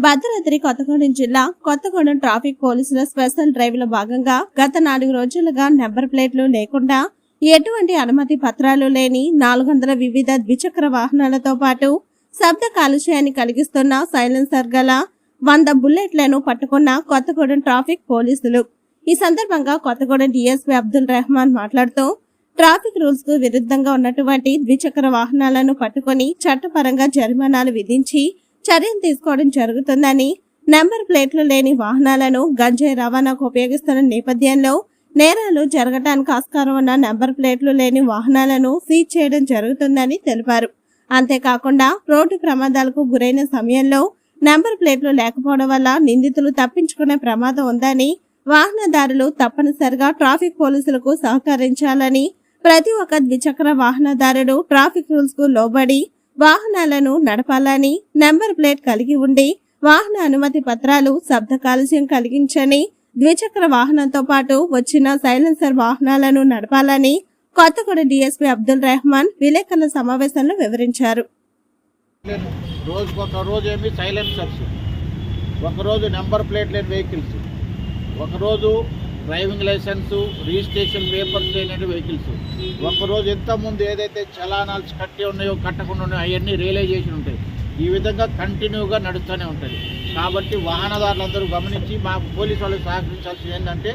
భద్రాద్రి కొత్తగూడెం జిల్లా కొత్తగూడెం ట్రాఫిక్ పోలీసుల స్పెషల్ డ్రైవ్లో భాగంగా గత నాలుగు రోజులుగా నెంబర్ ప్లేట్లు లేకుండా ఎటువంటి అనుమతి పత్రాలు లేని నాలుగు వందల వివిధ ద్విచక్ర వాహనాలతో పాటు శబ్ద కాలుష్యాన్ని కలిగిస్తున్న సైలెన్సర్ గల వంద బుల్లెట్లను పట్టుకున్న కొత్తగూడెం ట్రాఫిక్ పోలీసులు. ఈ సందర్భంగా కొత్తగూడెం డిఎస్పీ అబ్దుల్ రెహమాన్ మాట్లాడుతూ ట్రాఫిక్ రూల్స్కు విరుద్ధంగా ఉన్నటువంటి ద్విచక్ర వాహనాలను పట్టుకొని చట్టపరంగా జరిమానాలు విధించి చర్యలు తీసుకోవడం జరుగుతుందని నెంబర్ ప్లేట్లు లేని వాహనాలను గంజాయి రవాణాకు ఉపయోగిస్తున్న నేపథ్యంలో నేరాలు జరగటానికి ఆస్కారం ఉన్న నెంబర్ ప్లేట్లు లేని వాహనాలను సీజ్ చేయడం జరుగుతుందని తెలిపారు. అంతేకాకుండా రోడ్డు ప్రమాదాలకు గురైన సమయంలో నెంబర్ ప్లేట్లు లేకపోవడం వల్ల నిందితులు తప్పించుకునే ప్రమాదం ఉందని వాహనదారులు తప్పనిసరిగా ట్రాఫిక్ పోలీసులకు సహకరించాలని ప్రతి ఒక్క ద్విచక్ర వాహనదారుడు ట్రాఫిక్ రూల్స్కు లోబడి వాహనాలను నడపాలని నెంబర్ ప్లేట్ కలిగి ఉండి వాహన అనుమతి పత్రాలు శబ్ద కాలుష్యం కలిగించని ద్విచక్ర వాహనంతో పాటు వచ్చిన సైలెన్సర్ వాహనాలను నడపాలని కొత్తగూడ డీఎస్పీ అబ్దుల్ రెహమాన్ విలేకరుల సమావేశంలో వివరించారు. రోజుకొక రోజు ఏమి సైలెన్సర్స్ ఒకరోజు నెంబర్ ప్లేట్ లేని వెహికల్స్. ఒకరోజు డ్రైవింగ్ లైసెన్సు రిజిస్ట్రేషన్ పేపర్స్ లేనటువంటి వెహికల్స్. ఒకరోజు ఇంతకుముందు ఏదైతే చలానాలు కట్టి ఉన్నాయో కట్టకుండా ఉన్నాయో అవన్నీ రియలైజేషన్ ఉంటాయి. ఈ విధంగా కంటిన్యూగా నడుస్తూనే ఉంటుంది కాబట్టి వాహనదారులందరూ గమనించి మాకు పోలీసు వాళ్ళు సహకరించాల్సింది ఏంటంటే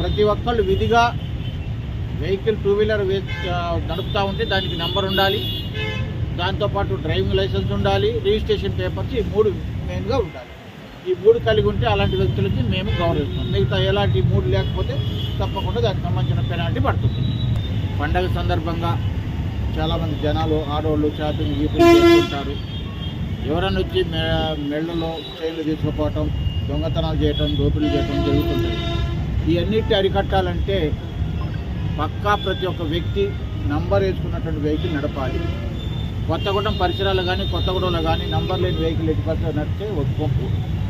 ప్రతి ఒక్కళ్ళు విధిగా వెహికల్ టూ వీలర్ నడుపుతూ ఉంటే దానికి నెంబర్ ఉండాలి. దాంతోపాటు డ్రైవింగ్ లైసెన్స్ ఉండాలి. రిజిస్ట్రేషన్ పేపర్స్ ఈ మూడు మెయిన్గా ఉండాలి. ఈ మూడు కలిగి ఉంటే అలాంటి వ్యక్తులకి మేము గౌరవిస్తాం మిగతా ఎలాంటి మూడు లేకపోతే తప్పకుండా దానికి సంబంధించిన పెనాల్టీ పడుతుంది. పండగ సందర్భంగా చాలామంది జనాలు ఆడవాళ్ళు షాపింగ్ గీపింగ్ చేస్తుంటారు. ఎవరన్నా వచ్చి మె మెళ్ళలో చైన్లు తీసుకుపోవటం దొంగతనాలు చేయటం దోపిడీ చేయటం జరుగుతుంటాయి. ఇవన్నిటి అరికట్టాలంటే పక్కా ప్రతి ఒక్క వ్యక్తి నంబర్ వేసుకున్నటువంటి వెహికల్ నడపాలి. కొత్తగూడెం పరిసరాలు కానీ కొత్తగూడెంలో కానీ నంబర్ లేని వెహికల్ ఎట్టి పరిసరాలు నడిస్తే ఒప్పుకోపు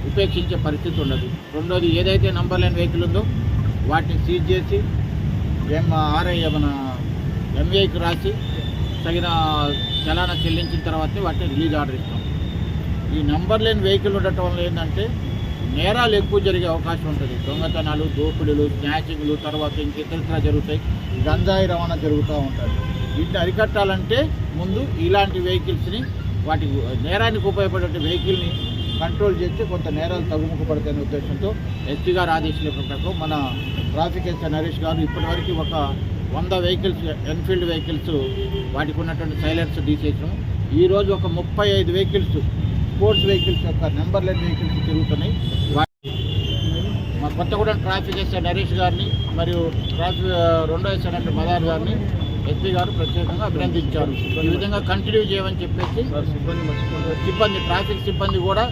ఉపేక్షించే పరిస్థితి ఉండదు రెండోది ఏదైతే నంబర్ లేని వెహికల్ ఉందో వాటిని సీజ్ చేసి ఎం ఆర్ఐ మన ఎంఏకి రాసి తగిన చలానా చెల్లించిన తర్వాతే వాటిని రిలీజ్ ఆర్డర్ ఇస్తాం. ఈ నంబర్ లేని వెహికల్ ఉండటం వల్ల ఏంటంటే నేరాలు ఎక్కువ జరిగే అవకాశం ఉంటుంది. దొంగతనాలు దోపిడీలు స్నాచింగ్లు తర్వాత ఇంకితరత్రా జరుగుతాయి. గంజాయి రవాణా జరుగుతూ ఉంటుంది. వీటిని అరికట్టాలంటే ముందు ఇలాంటి వెహికల్స్ని వాటి నేరానికి ఉపయోగపడే వెహికల్ని కంట్రోల్ చేస్తే కొంత నేరాలు తగ్గుముఖ పడతాయనే ఉద్దేశంతో ఎస్పీ గారు ఆదేశాల ప్రకారం మన ట్రాఫిక్ ఎస్ఐ నరేష్ గారు ఇప్పటివరకు ఒక వంద వెహికల్స్ ఎన్ఫీల్డ్ వెహికల్స్ వాటికి ఉన్నటువంటి సైలెన్స్ తీసేసాం ఈరోజు ఒక ముప్పై ఐదు వెహికల్స్ స్పోర్ట్స్ వెహికల్స్ యొక్క నెంబర్ లెన్ వెహికల్స్ తిరుగుతున్నాయి. మా కొత్తగూడెం ట్రాఫిక్ ఎస్ఐ నరేష్ గారిని మరియు ట్రాఫిక్ రెండో ఎస్ఐ అంటే మదార్ గారిని ఎస్పీ గారు ప్రత్యేకంగా అభినందించారు. ఈ విధంగా కంటిన్యూ చేయమని చెప్పేసి సిబ్బంది ట్రాఫిక్ సిబ్బంది కూడా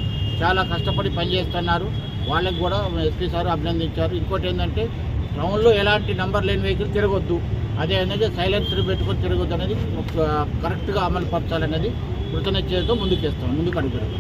చాలా కష్టపడి పనిచేస్తున్నారు. వాళ్ళకి కూడా ఎస్పీ సార్ అభినందించారు. ఇంకోటి ఏంటంటే టౌన్లో ఎలాంటి నెంబర్ లేని వెహికల్ తిరగొద్దు. అదే అనేది సైలెన్సర్ పెట్టుకొని తిరగొద్దు అనేది కరెక్ట్గా అమలు పరచాలనేది కృతజ్ఞతతో ముందుకేస్తాం. ముందుకు అడుగుతాం